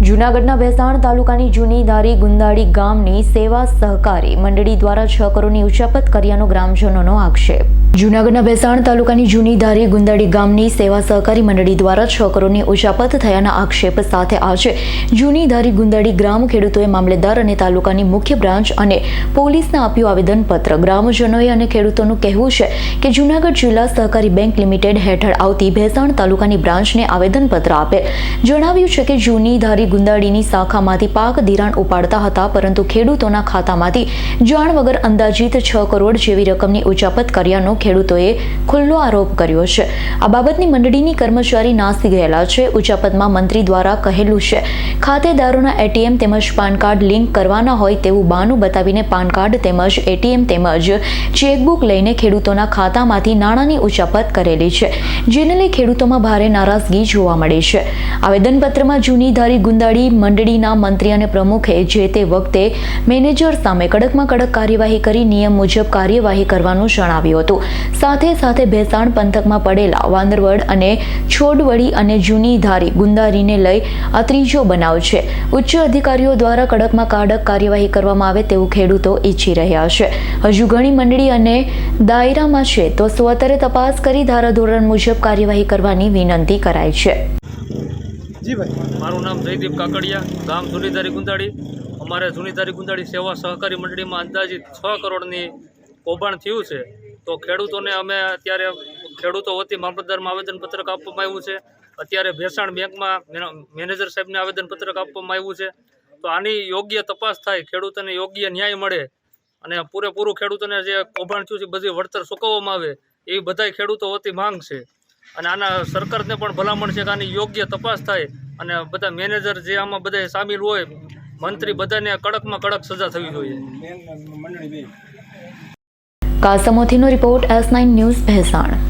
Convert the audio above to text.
જૂનાગઢના ભેસાણ તાલુકાની જૂની ધારી ગુંદાળી ગામની સેવા સહકારી મંડળી દ્વારા છ કરોડની ઉચાપત કર્યાનો ગ્રામજનોનો આક્ષેપ. જૂનાગઢના ભેસાણ તાલુકાની જૂની ધારી ગુંદાડી ગામની સેવા સહકારી મંડળી દ્વારા છ કરોડની ઉચાપત થયાના આક્ષેપ સાથે આજે જૂની ધારી ગુંદાડી ગ્રામ ખેડૂતોએ મામલેદાર અને તાલુકાની મુખ્ય બ્રાન્ચ અને પોલીસને આપ્યું આવેદનપત્ર. ગ્રામજનોએ અને ખેડૂતોનું કહેવું છે કે જૂનાગઢ જિલ્લા સહકારી બેંક લિમિટેડ હેઠળ આવતી ભેસાણ તાલુકાની બ્રાન્ચને આવેદનપત્ર આપે. જણાવ્યું છે કે જૂની ધારી ગુંદાડીની શાખામાંથી પાક ધિરાણ ઉપાડતા હતા, પરંતુ ખેડૂતોના ખાતામાંથી જાણ વગર અંદાજિત છ કરોડ જેવી રકમની ઉચાપત કર્યાનો ખેડૂતોએ ખુલ્લો આરોપ કર્યો છે. આ બાબતની મંડળીની કર્મચારી નાસી ગયેલા છે. ઉચાપતમાં મંત્રી દ્વારા કહેલું છે, ખાતેદારોના એટીએમ તેમજ પાન કાર્ડ લિંક કરવાના હોય તેવું બાનું બતાવીને પાન કાર્ડ તેમજ એટીએમ તેમજ ચેકબુક લઈને ખેડૂતોના ખાતામાંથી નાણાંની ઉચાપત કરેલી છે, જેને લઈ ખેડૂતોમાં ભારે નારાજગી જોવા મળી છે. આવેદનપત્રમાં જૂની ધારી ગુંદાળી મંડળીના મંત્રી અને પ્રમુખે જે તે વખતે મેનેજર સામે કડકમાં કડક કાર્યવાહી કરી નિયમ મુજબ કાર્યવાહી કરવાનું જણાવ્યું હતું. સાથે સાથે ભેસાણ પંથકમાં પડેલા વાંદરવડ અને છોડવડી અને જૂની ધારી ગુંદારીને લઈ આ ત્રીજો બનાવ છે. ઉચ્ચ અધિકારીઓ દ્વારા કડકમાં કડક કાર્યવાહી કરવામાં આવે તેવું ખેડૂતો ઈચ્છી રહ્યા છે. હજુ ઘણી મંડળી અને દાયરામાં છે તો સ્વતરે તપાસ કરી ધારાધોરણ મુજબ કાર્યવાહી કરવાની વિનંતી કરાઈ છે. મારું નામ જયદીપ કાકડિયા ગામ જૂનીધારી ગુંદાડી. અમારે જૂનીધારી ગુંદાડી સેવા સહકારી મંડળીમાં અંદાજિત છ કરોડની કૌભાંડ થયું છે. તો ખેડૂતોને અમે અત્યારે ખેડૂતો વતી મામલતદારમાં આવેદનપત્રક આપવામાં આવ્યું છે. અત્યારે ભેસાણ બેંકમાં મેનેજર સાહેબને આવેદનપત્રક આપવામાં આવ્યું છે. તો આની યોગ્ય તપાસ થાય, ખેડૂતોને યોગ્ય ન્યાય મળે અને પૂરેપૂરું ખેડૂતોને જે કૌભાંડ થયું છે, બધી વળતર ચૂકવવામાં આવે એવી બધાય ખેડૂતો વતી માંગ છે. અને આના સરકારને પણ ભલામણ છે કે આની યોગ્ય તપાસ થાય અને બધા મેનેજર જે આમાં બધા સામેલ હોય, મંત્રી બધાને કડકમાં કડક સજા થવી જોઈએ. કાસમોથીનો report S nine news Bhesan.